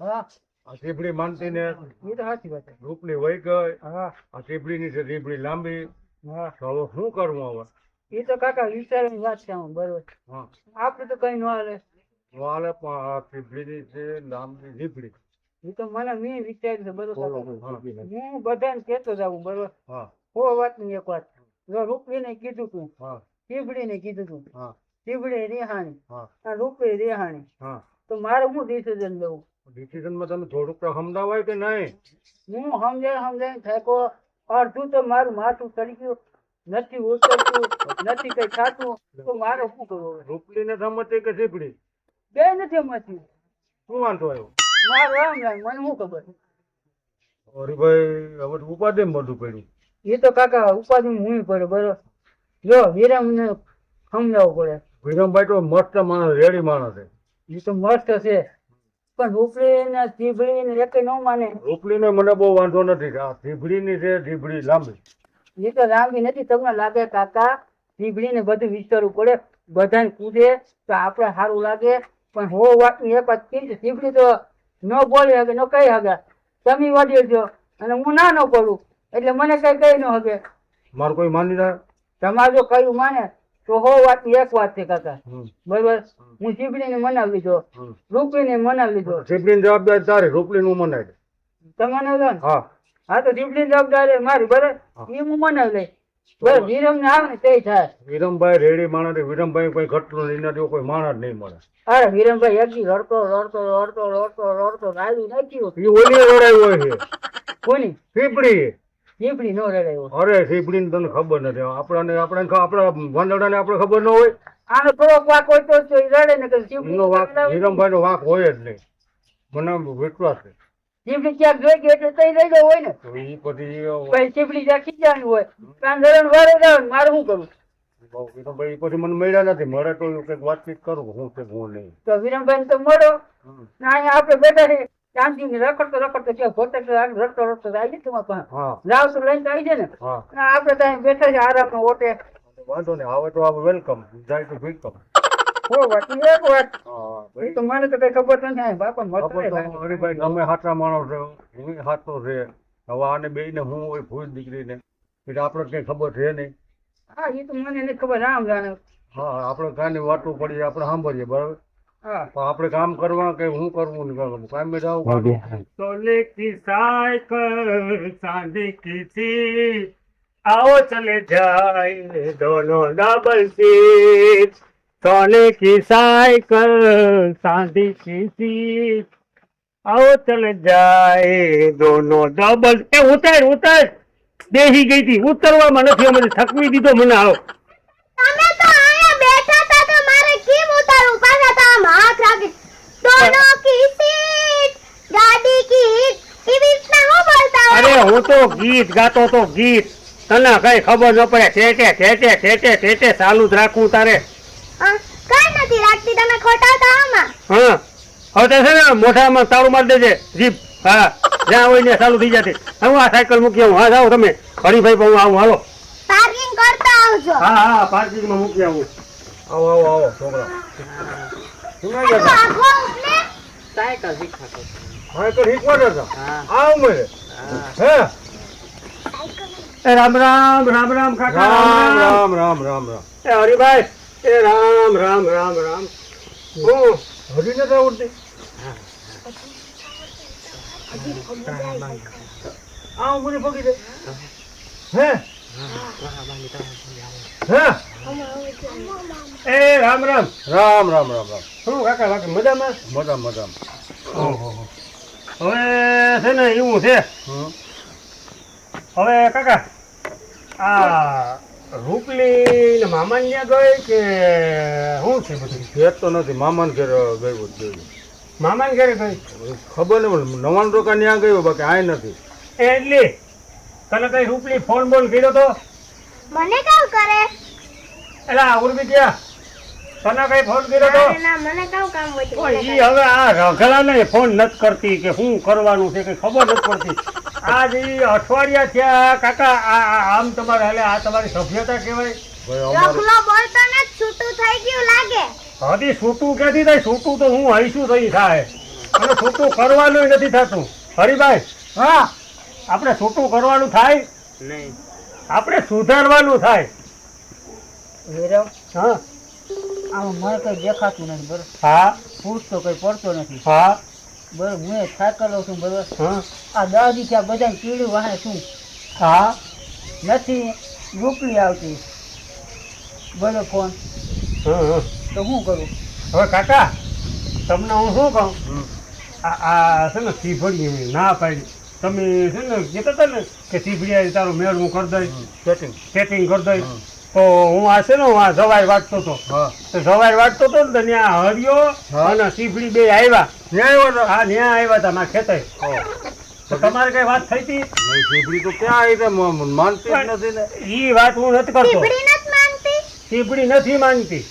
હા. આ ટીપડી માનતી ને એ તો સાચી વાત રૂપની વહી ગઈ. હા. આ ટીપડીની છે રીબડી લાંબી. હા. હવે શું કરવું હવે? એ તો કાકા વિચારની વાત છે આમ બરોબર. હા. આપણે તો કઈ ન હાલે. વાલે પણ આ ટીપડીની છે લાંબી રીબડી એ તો મને મેં વિચાર્યું છે બરોબર. હા બધાને કહેતો જાઉં બરોબર. હા. હો વાતની એક વાત. જો રૂપડીને કીધું તું. હા. ચીબડીને કીધું તું. હા. રેહાણી. હા. રેહાણી. હા. તો મારે હું ડિસિઝન લેવું? ડિસિઝનમાં તમે થોડુંક તો સમજાવાય કે નહીં? હું સમજાય સમજાય. થાકો અડધું તો મારું માથું ચડી ગયું. નથી ઉતરતું નથી કઈ ખાતું તો મારે શું કરવું રૂપલી ને સમજતી કે સીપડી બે નથી સમજતી શું વાંધો આવ્યો? મારો આમ રામ મને શું ખબર? હરિભાઈ હવે ઉપાધિ બધું પડ્યું. એ તો કાકા ઉપાધિ હું પડે બરોબર. જો વિરમને સમજાવવું પડે. વિરમભાઈ તો મસ્ત માણસ રેડી માણસ છે. એ તો મસ્ત છે. પણ રૂપડીને ને ચીબડી ને એક ન માને. રૂપડીને મને બહુ વાંધો નથી આ ટીપડીની છે ધીબડી લાંબી. એ તો લાંબી નથી તમને લાગે કાકા ચીબડી ને બધું વિચારવું પડે બધાને કૂદે તો આપણે સારું લાગે. પણ હો વાતની એક વાત છે ચીબડી તો ન બોલી શકે ન કહી શકે. તમે વડી છો અને હું ના ન કરું એટલે મને કઈ કહી ન શકે. મારું કોઈ માની ના તમારે જો કયું માને તો હો વાત એક વાત છે કાકા. બરોબર? હું ચીબડીને મનાવી લીધો. રૂપલી ને મનાવી લીધો. ટીપડીની જવાબદારી તારી રૂપલીનું મનાય તમે તમને લો હા. હા તો ચીબડીની જવાબદારી મારી બરાબર? એ હું મનાવી લઈ બરાબર? વિરમ ને આવે ને તે થાય. વિરમભાઈ રેડી માણસ. વિરમભાઈ કોઈ નહીં. એના જેવો કોઈ માણસ નહીં મળે. અરે વિરમભાઈ એક દી રડતો રડતો રડતો રડતો રડતો રાયડું નાખ્યું. એ ઓલી રડાયું હોય છે. કોની? સીપડી ચીપડી નો રડાયો અરે સીપડીને તને ખબર નથી. આપણને આપણે આપણા વાંદડાને આપણે ખબર ન હોય. આનો થોડોક વાક હોય તો રડે ને કે ચીપડી એનો વાક વિરમભાઈ નો વાક હોય જ નહીં. મને વિશ્વાસ છે. ચીપડી ક્યાંક જોઈ ગઈ એટલે તઈ રડ્યો હોય ને. તો એ પછી ચીપડી જ્યાં ખીજાણી હોય. ત્યાં ધરણ વારે જાવ મારે શું કરું વિરમભાઈ પછી મને મળ્યા નથી. મળે તો કંઈક વાતચીત કરું હું છે હું નહીં. તો વિરમભાઈ તો મળો. ને અહીંયા આપણે બેઠા છે ને રખડતો રખડતો ક્યાં ભોતે રખડતો રખડતો આવી જાય તમારા પાસે તો લઈને આવી જાય ને. આપડે આપણે ત્યાં બેઠા છે આરામનો ઓટે. વાંધો નહીં આવે તો આવે વેલકમ જાય તો વેલકમ તો કઈ ખબર છો છે. આપણે છે નહીં. હા એ તો મને ખબર રામ જાણે હા આપડે કાની વાતો પડી આપડે સાંભળીએ બરાબર? આપણે કામ કરવા કે હું કરવું નહીં કરવું કામ બેઠા सोने की साइकिल चांदी की थी आओ चले जाए दोनों डबल सीट सोने की साइकिल चांदी की थी आओ चले जाए दोनों ડબલ એ ઉતાર ઉતાર બેસી ગઈ હતી ઉતરવામાં નથી અમે થકવી દીધો મને આવો રાખી દોનો કી સીટ ગાડી કી હીટ એવી રીતના હું બોલતા અરે હું તો ગીત ગાતો તો ગીત. તને કઈ ખબર ન પડે ઠેઠે ઠેઠે ઠેઠે ઠેઠે ચાલુ જ રાખવું તારે. હા, કઈ નથી રાખતી તમે ખોટા તો આમાં હા. હવે તો છે ને મોઢામાં તાળું મારી દેજે જીપ હા. જ્યાં હોય ને ચાલુ થઈ જતી હું આ સાયકલ મૂકી આવું. હા જાઓ તમે. હરીભાઈ પણ હું આવું. હાલો. પાર્કિંગ કરતા આવજો. હા હા પાર્કિંગમાં મૂકી આવું. આવો આવો આવો છોકરા. સાયકલ શીખાતો તો શીખવાડે છે હા. આવ મળે. હે. એ રામ રામ રામ રામ કાકા રામ રામ રામ. રામ રામ એ હરિભાઈ એ રામ રામ રામ રામ. હું? હજી નથી આવડતી આવ મને પગી દે. હે? એ રામ રામ રામ રામ રામ રામ. શું કાકા બાકી મજામાં? મજામ મજામ હવે છે ને એવું છે. હવે કાકા આ રૂપલી ને મામાને ત્યાં ગઈ કે શું છે બધું? ભેટ તો નથી મામાને ઘેર ગયું ગયું મામાને ઘેર ગઈ? ખબર નહીં નવાન રોકા ત્યાં ગયો બાકી આ નથી. એટલે તને કઈ રૂપલી ફોન બોલ કર્યો તો? મને કાવ કરે? એલા ઉર્મી ગયા. તને કઈ ફોન કર્યો તો? ના, ના મને કાવ કામ હોય ઈ હવે આ રઘલાને ફોન નત કરતી કે શું કરવાનું છે કે ખબર નત પડતી. આજ ઈ અઠવાડિયા થયા કાકા આ આમ તમારે એટલે આ તમારી સભ્યતા કહેવાય. રઘલો બોલતો નથી છૂટું થઈ ગયું લાગે. હજી છૂટું ક્યાંથી થાય? છૂટું તો હું હઈશું થઈ થાય. અને છૂટું કરવાનું નથી થતું. હરિભાઈ હા. આપણે છૂટું કરવાનું થાય? નહીં. આપણે સુધારવાનું થાય. વીરમ હા. આમ મને કઈ દેખાતું નથી બરોબર? હા. ફૂટ તો કઈ પડતો નથી. હા. બરોબર હું એ થાકેલો છું બરોબર? હા. આ દાદી ત્યાં બધા કીડી વાહે છું હા. નથી રૂપલી આવતી. બોલો ફોન. હા હા તો હું કરું? હવે કાકા તમને હું શું કહું? હમ. આ આ છે ને સીફળી ના પાડી. તમે છે ને કહેતા હતા ને કે આવી તારો મેળ હું કરી દઈશ સેટિંગ સેટિંગ કરી દઈશ. તો હું આ છે ને હું આ જવાઈ વાંચતો હતો. હા. તો જવાઈ વાટતો હતો ને ત્યાં હરિયો. અને સીફળી બે આવ્યા. ન્યાય આવ્યો હા ત્યાં આવ્યા હતા મારા ખેતર. તો તમારે કઈ વાત થઈ હતી? સીપડી તો ક્યાં આવી છે? માનતી નથી ને. એ વાત હું નથી કરતો. ટીપડી નથી માનતી? સીપડી નથી માનતી.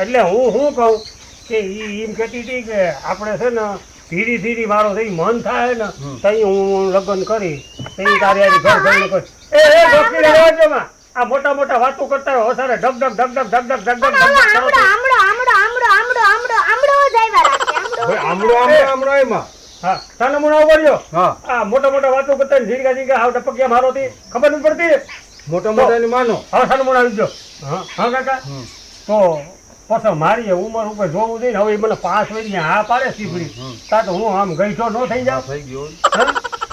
એટલે હું શું કહું કે એ એમ કહેતી હતી કે આપણે છે ને ધીરે ધીરે મારો થઈ મન થાય ને. તઈ હું લગ્ન કરી તઈ તારે ઘર ઘર કરી એ એ ગોપી રહેવા માં આ મોટા મોટા વાતો કરતા હોય સારે ઢગ ઢગ ઢગ ઢગ ઢગ ઢગ ઢગ ઢગ આમડો આમળો આમળો આમળો આમળો આમળો આમળો જ આવ્યા રાખે આમળો ભાઈ આમળો. આમળો એમાં હા તને મને આવડ્યો હા. આ મોટા મોટા વાતો કરતા ને ઝીણકા ઝીણકા હાવ ટપકિયા મારો થી ખબર નથી પડતી? મોટા મોટાની માનો. હા સાનું મને આવી ગયો હા હા કાકા. તો પછી મારી ઉંમર ઉપર જોવું જોઈએ હવે મને પાંચ વાગે હા પાડે સીપડી. તા તો હું આમ ગઈઠો ન થઈ જાઉં. થઈ ગયો.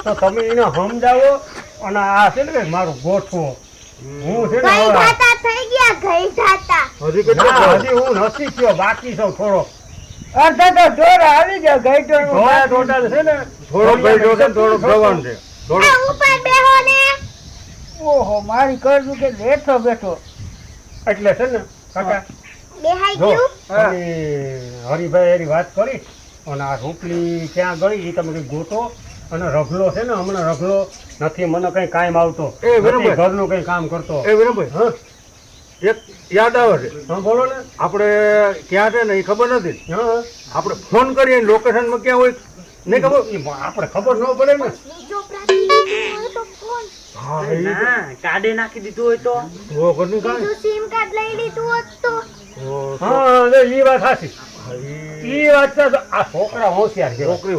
તો તમે એને સમજાવો અને આ છે ને મારું ગોઠવો. હું છે ને ગઈ થઈ ગયા ગઈ જાતા હજી હું નથી થયો બાકી છું થોડો. અર્ધ તો જોર આવી ગયા ધોળા ટોટલ છે ને થોડો ગયો છે થોડો ભગવાન છે. થોડો ઉપર બેહો ને ઓહો મારી કરજું કે બેઠો બેઠો. એટલે છે ને કાકા જો. તમે હરિભાઈ એની વાત કરી અને આ રૂપલી ક્યાં ગઈ એ તમે કંઈ ગોતો અને રઘલો છે ને હમણાં રઘલો નથી મને કંઈ કામ આવતો. એ, બરાબર. ઘરનું કંઈ કામ કરતો. એ બરાબર હા? એક યાદ આવે છે. હા બોલો ને. આપણે ક્યાં છે ને એ ખબર નથી. હા આપણે ફોન કરીએ લોકેશનમાં ક્યાં હોય નહીં ખબર? આપણે ખબર ન પડે ને. બીજો પ્રાચીન તો ફોન. હા કાઢી નાખી દીધું હોય તો. સિમ કાર્ડ લઈ લીધું હોત હા જો વાત સાચી. હા, ઈ. ઈ વાત આ છોકરા હોશિયાર છે છોકરી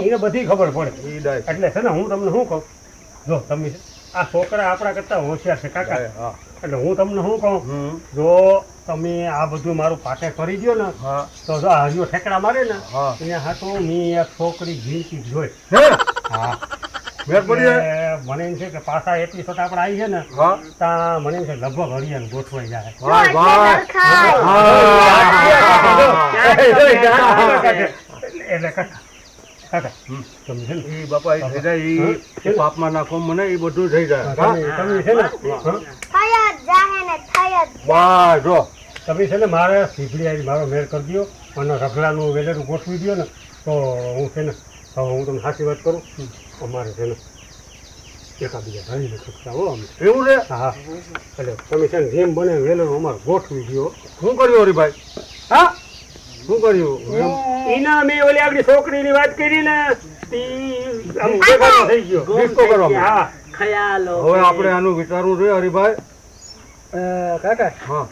એને બધી ખબર પડે. એટલે છે ને હું તમને શું કહું? જો તમે આ છોકરા આપણા કરતા હોશિયાર છે કાકા. હા. એટલે હું તમને શું કહું? જો તમે આ બધું મારું પાટે કરી દો ને તો જો હરિયો ઠેકડા મારે ને હા. એને હાટું મેં એક છોકરી જીવતી જોઈ હે. મને એમ છે કે પાછા એપિસોડ આપણે આવી છે ને ત્યાં મને એમ છે લગભગ હરિયાને ગોઠવાઈ જાય. એટલે. એટલે કાકા કાકા હમ. છે ને ઈ બાપા ઈ થઈ જાય ઈ ઈ પાપમાં નાખો મને એ બધું થઈ જાય. હા? તમે છે ને હા? થઈ જ જાહે ને થઈ જ વાહ જો. તમે છે ને મારે સીપડી આવી મારો મેળ કરી દો અને રગડાનું વેલેરું ગોઠવી દો ને તો હું છે ને હવે હું તમને સાચી વાત કરું? અમારે છે ને એકાબીજા નથી શકતા હો અમે. એવું છે? હા એટલે તમે છે ને જેમ બને વહેલો અમારે ગોઠવી ગયો શું કર્યું હરીભાઈ? હા? શું કર્યું? એના મેં ઓલી આપણી છોકરીની વાત કરી ને આમ થઈ ગયો. ડિસ્કો કરવામાં. હા ખયાલો. હવે આપણે આનું વિચારવું છે હરીભાઈ? કાકા. હા.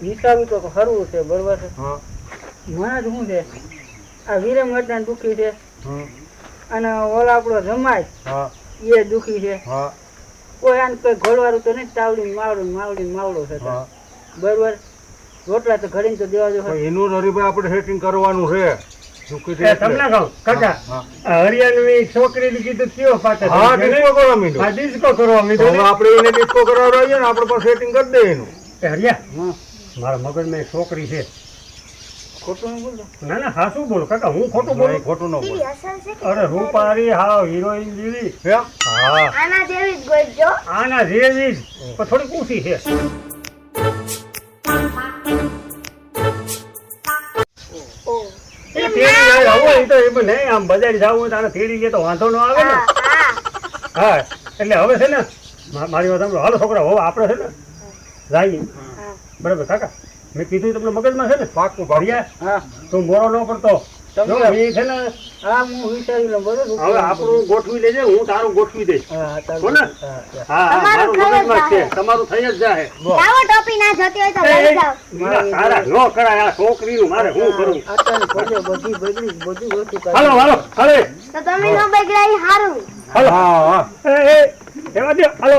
વિચારવું તો ખરું છે બરોબર છે. હા. મને શું છે? આ વિરમ દુખી છે. અને ઓલા આપણો રમાય એ દુખી છે. કોઈ આને કોઈ ઘોડવાળું તો નહીં તાવડી માવડું માવડી માવડો છે બરોબર? રોટલા તો ઘડીને તો દેવા જો એનું હરીભાઈ આપણે સેટિંગ કરવાનું છે. તમને કહું કાકા હા આ કીધું હા ડિસ્કો કરવા હા ડિસ્કો કરવા મીધું હવે આપણે એને ડિસ્કો કરાવડાવીએ ને આપણે પણ સેટિંગ કરી દઈએ એનું. હરિયા મારા મગજમાં માં છોકરી છે. ખોટું નહીં ના ના હા શું બોલું? કાકા હું ખોટું બોલું? ખોટું ન બોલે. અરે રૂપારી હા હિરોઈન જેવી. હા? આના જેવી જ ગોઈજો આના જેવી જ. પણ થોડીક ઊંચી છે. ઓ. એ તેડી જાય હવે એ તો એમ નહીં આમ બજાર જવું તો આને તેડી લે તો વાંધો ન આવે ને. હા હા. હા એટલે હવે છે ને મારી વાત સાંભળો. હાલો છોકરા હવે આપણે છે ને જઈએ બરાબર કાકા? મેં કીધું તમને મગજમાં છે ને પાકું ભર્યા હા તું મોરો ન પડતો આપણું ગોઠવી લેજે હું તારું ગોઠવી દઈશ તમારું થઈ જ છે તમારું જાય લાવો ટોપી ના જતી હોય તો એ, લઈ એ, જાઓ મીરા, હું કરી. હાલો હાલો હા હા એ એ એવા દે હાલો